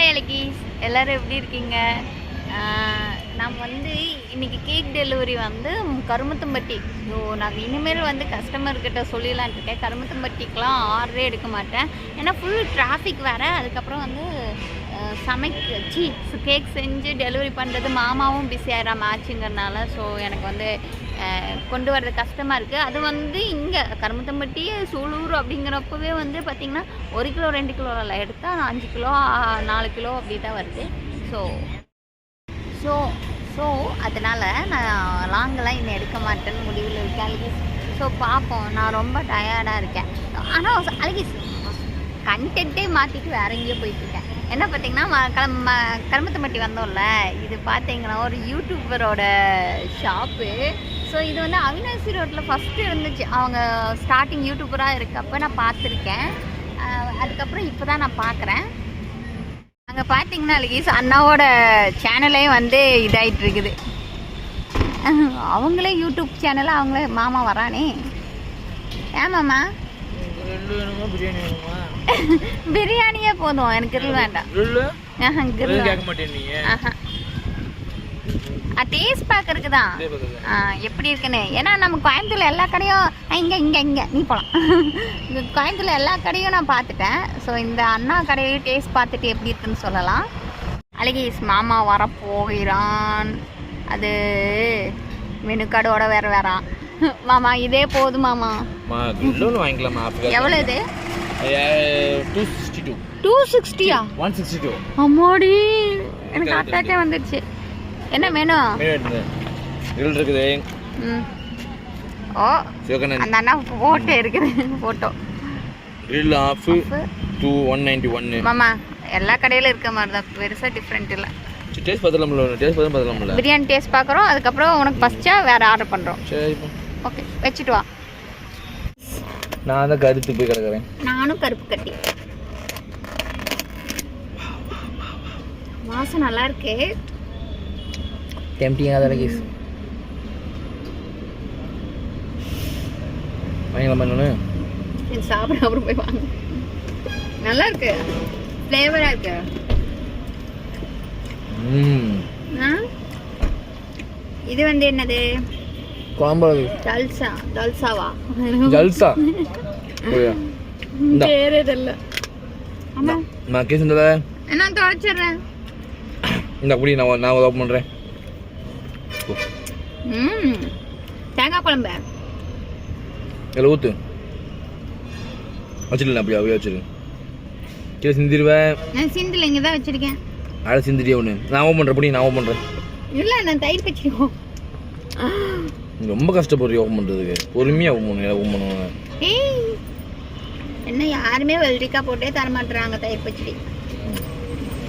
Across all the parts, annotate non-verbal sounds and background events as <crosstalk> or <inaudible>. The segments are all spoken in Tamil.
ஹாய் அலகீஸ் எல்லோரும் எப்படி இருக்கீங்க? நம்ம வந்து இன்னைக்கு கேக் டெலிவரி வந்து கருமத்தம்பட்டி. ஸோ நாங்கள் இனிமேல் வந்து கஸ்டமர்கிட்ட சொல்லிடலான் இருக்கேன். கருமத்தம்பட்டிக்கெலாம் ஆர்டரே எடுக்க மாட்டேன். ஏன்னா ஃபுல் டிராஃபிக் வேறு. அதுக்கப்புறம் வந்து ஆஹ் சமைக்க சி கேக் செஞ்சு டெலிவரி பண்ணுறது மாமாவும் பிஸி ஆகிடாம ஆச்சுங்கிறனால ஸோ எனக்கு வந்து கொண்டு வர்றது கஷ்டமாக இருக்குது அது வந்து இங்கே கருமத்தம்பட்டி சூலூர் அப்படிங்கிறப்பவே வந்து பார்த்திங்கன்னா ஒரு கிலோ ரெண்டு கிலோ இல்லை எடுத்தால் அஞ்சு கிலோ நாலு கிலோ அப்படி தான் வருது. ஸோ ஸோ ஸோ அதனால் நான் லாங்கெல்லாம் இன்னும் எடுக்க மாட்டேன்னு முடிவில் இருக்கேன் அழகிஸ் ஸோ பார்ப்போம் நான் ரொம்ப டயர்டாக இருக்கேன். ஆனால் அழகிஸ் கண்டென்ட்டே மாற்றிட்டு வேற எங்கேயோ போயிட்டுருக்கேன் என்ன பார்த்தீங்கன்னா ம- கிளம்ப கருமத்தம்பட்டி வந்தோம்ல இது பார்த்தீங்கன்னா ஒரு யூடியூபரோட ஷாப்பு ஸோ இது வந்து அவினாசி ரோட்டில் ஃபஸ்ட்டு இருந்துச்சு. அவங்க ஸ்டார்டிங் யூடியூபராக இருக்கப்போ நான் பார்த்துருக்கேன். அதுக்கப்புறம் இப்போ தான் நான் பார்க்குறேன். அங்கே பார்த்தீங்கன்னா லகீஸ் அண்ணாவோட சேனலே வந்து இதாயிட்டு இருக்குது. அவங்களே யூடியூப் சேனலில் அவங்களே மாமா வரானே. ஏன் மாமா? ரெண்டு வேணுமா? பிரியாணி வேணுமா? <laughs> பிரியாணியே போதும். எனக்கு grill வேண்டாம். grill கேட்க. மாட்டேன் டேஸ்ட் பார்க்கறதுக்கு தான். எப்படி இருக்குன்னு. ஏன்னா நம்ம கோயம்புத்தூர்ல எல்லா கடையும் இங்க இங்க இங்க நீ போலாம். <laughs> இங்க கோயம்புத்தூர்ல எல்லா கடையும் நான் பார்த்துட்டேன். ஸோ இந்த அண்ணா கடையில டேஸ்ட் பார்த்துட்டு எப்படி இருக்குன்னு சொல்லலாம். அழகேஷ் மாமா வர போகிறான் அது மெனு கார்டோட வேற வேறான் <laughs> மாமா இதே போதும் மாமா. வாங்கிக்கலாமா? எவ்வளோ இது? டூ சிக்ஸ்டி டூ டூ சிக்ஸ்டியா ஒன் சிக்ஸ்டி டூ அம்மாடி எனக்கு அட்டாக்கே வந்துடுச்சு என்ன வேணும்? grill இருக்குது. ம். ஓ அந்த அண்ணா ஃபோட்டோ இருக்குது. Photo grill half two one ninety ஒன்று மாமா எல்லா கடையிலும் இருக்க மாதிரி தான். பெருசாக டிஃப்ரெண்ட் இல்லை. டேஸ்ட் பார்த்துலாம்ல டேஸ்ட் பார்த்து பார்த்துலாம்ல பிரியாணி டேஸ்ட் பார்க்குறோம். அதுக்கப்புறம் உனக்கு ஃபஸ்ட்டா வேறு ஆர்டர் பண்ணுறோம் சரி ஓகே வச்சுட்டு வா. நான் தான் கருத்து போய் கிடக்குறேன். நானும் கருப்பு கட்டி. வாசம் நல்லா இருக்கு. டெம்டிங்காக தான் கேஸ் வாங்கிக்கலாமா இன்னொன்று இது சாப்பிட அப்புறம் போய் வாங்க. நல்லா இருக்கு. ஃப்ளேவராக இருக்கு. இது வந்து என்னது? குழம்பு ஜல்சா <laughs> போயா. இந்தா. பேர் ஆமா. நான் கேஸ் நான் தொடச்சிடுறேன். இந்த அப்படி நான் நான் ஓப்பன் பண்ணுறேன் ம் தேங்காய் குழம்பு. இதில் ஊற்று வச்சிடல அப்படியே அப்படியே வச்சிரு கீழே சிந்திடுவேன். நான் சிந்தில் இங்கே தான் வச்சிருக்கேன். அரை சிந்திரியே ஒன்று நான் ஓப்பன் பண்ணுறேன் அப்படி நான் ஓப்பன் பண்ணுறேன் இல்லை நான் தயிர் பச்சிருக்கோம் நீ ரொம்ப கஷ்டப்படுறீ ஓப்பன் பண்ணுறதுக்கு பொறுமையாக ஓப்பன் பண்ணு ஓப்பன் பண்ணுவாங்க. ஏய் என்ன யாருமே வெள்ளரிக்காய் போட்டே தர மாட்டுறாங்க தயிர் பச்சடி.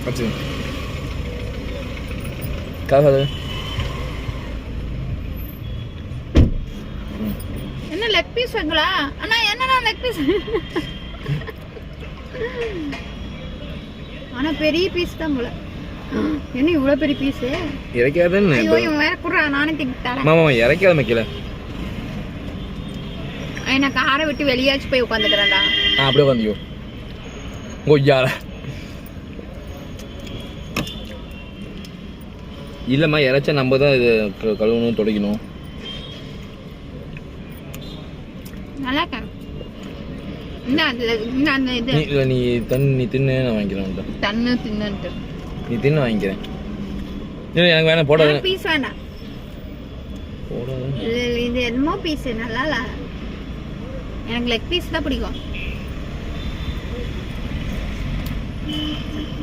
வச்சு என்ன லெக் பீஸ் வைங்களா அண்ணா என்னண்ணா லெக் பீஸ் ஆனா பெரிய பீஸ் தான் போல. என்ன இவ்வளோ பெரிய பீஸு இறக்காதுன்னு ஐயோ இவன் வேற குடுறா நானே திங்க தரேன். மாமா இறக்காத வைக்கல நான் காரை விட்டு வெளியாச்சு போய் உட்காந்துக்கிறேன்டா. ஆ அப்படியே உட்காந்தியோ கொய்யால இல்லைம்மா இறைச்சா நம்ம தான் இது கழுவணும் துடைக்கணும். நல்லா இருக்கேன் நீ தண்ணி நீ தின்னு நான் வாங்கிக்கிறேன். தன்னு தின்னுட்டு நீ தின்னு வாங்கிக்கிறேன். இல்லை எனக்கு வேணாம் போடாத. பீஸ் போடாத. இது என்னமோ பீஸ் நல்லா இல்ல எனக்கு லெக் பீஸ் தான் பிடிக்கும்.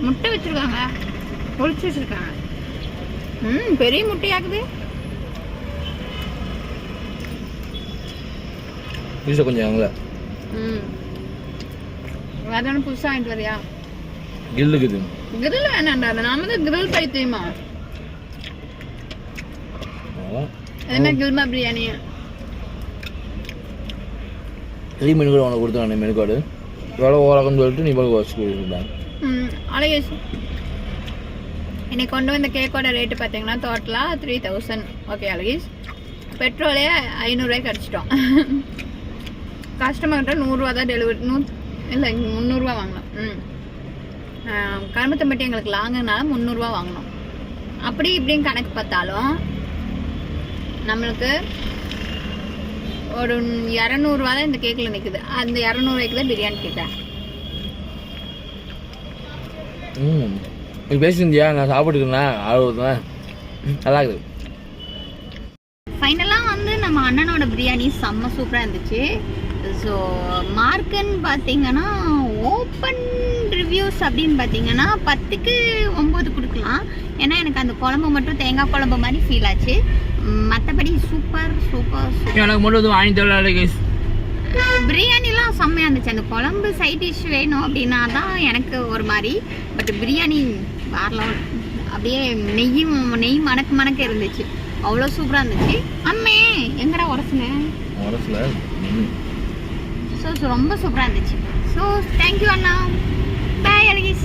முட்டை வச்சிருக்காங்க. பொரிச்சு வச்சிருக்காங்க. ம் பெரிய முட்டையாக்குது. பீஸை கொஞ்சம் வாங்கல. ம். வேற ஒன்று புதுசாக வாங்கிட்டு வரியா? கில்லுக்குது கிரில் வேணாண்டா நாம தான் கிரில் பைத்தியமா என்ன கில்மா பிரியாணி? த்ரீ மெனு கார்டு உனக்கு கொடுத்து நான் மெனு கார்டு எவ்வளோ ஓராகன்னு சொல்லிட்டு நீ போய் வச்சு கொடுத்துருந்தேன் ம் அழகேஷ் இன்னைக்கு கொண்டு வந்த கேக்கோட ரேட்டு பார்த்தீங்கன்னா டோட்டலாக த்ரீ தௌசண்ட் ஓகே அழகேஷ் பெட்ரோலே ஐநூறுரூவாய்க்கு அடிச்சிட்டோம். கஸ்டமர்கிட்ட நூறுரூவா தான் டெலிவரி நூ இல்லை முந்நூறுரூவா வாங்கலாம். ம். கருமத்தம்பட்டி எங்களுக்கு லாங்குனால முந்நூறுரூவா வாங்கினோம் அப்படி இப்படின்னு கணக்கு பார்த்தாலும் நம்மளுக்கு ஒரு இரநூறுவா தான் இந்த கேக்கில் நிற்குது அந்த இரநூறுவாய்க்கு தான் பிரியாணி கேட்டேன். ம். நீ பேசியிருந்தியா? நான் சாப்பிட்டுருக்கேன் ஆர்வத்தான் நல்லா இருக்குது. ஃபைனலாக வந்து நம்ம அண்ணனோட பிரியாணி செம்ம சூப்பராக இருந்துச்சு. ஸோ மார்க்குன்னு பார்த்தீங்கன்னா ஓப்பன் ரிவ்யூஸ் அப்படின்னு பார்த்தீங்கன்னா பத்துக்கு ஒம்பது கொடுக்கலாம். ஏன்னா எனக்கு அந்த குழம்பு மட்டும் தேங்காய் குழம்பு மாதிரி ஃபீல் ஆச்சு. மற்றபடி சூப்பர் சூப்பர் எனக்கு எதுவும் வாங்கி பிரியாணிலாம் செம்மையாக இருந்துச்சு. அந்த குழம்பு சைட் டிஷ் வேணும் அப்படின்னா தான் எனக்கு ஒரு மாதிரி. But biryani level. அப்படியே நெய்யும் நெய் மணக்க மணக்க இருந்துச்சு. அவ்வளோ சூப்பராக இருந்துச்சு. அம்மே எங்கடா உரசுனேன் மனசில் ஸோ ரொம்ப சூப்பராக இருந்துச்சு. ஸோ தேங்க்யூ அண்ணா. பாய் அழகிஸ்